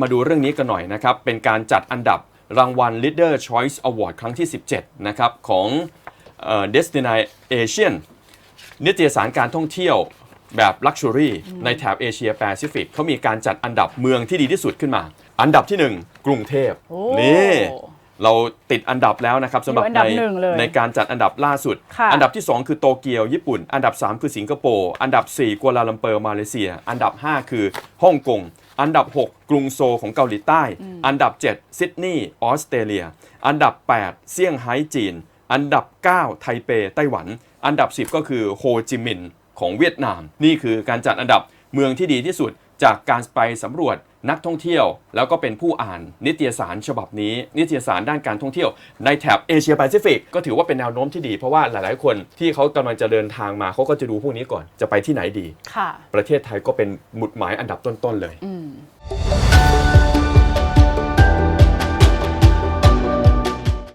มาดูเรื่องนี้กันหน่อยนะครับ เป็นการจัดอันดับรางวัล Leader Choice Award ครั้งที่ 17 นะครับ ของเอ่อ Destination นิตยสารการท่องเที่ยวแบบ Luxury ในแถบเอเชียแปซิฟิกเขามีการจัดอันดับเมืองที่ดีที่สุดขึ้นมา อันดับที่ 1 กรุงเทพโอ้นี่เราติดอันดับแล้วนะครับสำหรับอยู่อันดัในบหนึ่งเลยในการจัดอันดับล่าสุดค่ะอันดับที่ 2 คือโตเกียวญี่ปุ่น อันดับ 3 คือสิงคโปร์อันดับ 4 กัวลาลัมเปอร์มาเลเซีย อันดับ 5 คือฮ่องกง อันดับ 6 กรุงโซลของเกาหลีใต้ อันดับ 7 ซิดนีย์ออสเตรเลีย อันดับ 8 เซี่ยงไฮ้จีน อันดับ 9 ไทเปไต้หวัน อันดับ 10 ก็คือโฮจิมินห์ของเวียดนาม นี่คือการจัดอันดับเมืองที่ดีที่สุดจากการไปสำรวจนักท่องเที่ยว แล้วก็เป็นผู้อ่านนิตยสารฉบับนี้ นิตยสารด้านการท่องเที่ยว ในแถบเอเชียแปซิฟิกก็ถือว่าเป็นแนวโน้มที่ดี เพราะว่าหลาย ๆ คนที่เขากำลังจะเดินทางมาเขาก็จะดูพวกนี้ก่อนจะไปที่ไหนดีค่ะประเทศไทยก็เป็นหมุดหมายอันดับต้น ๆ เลยอืม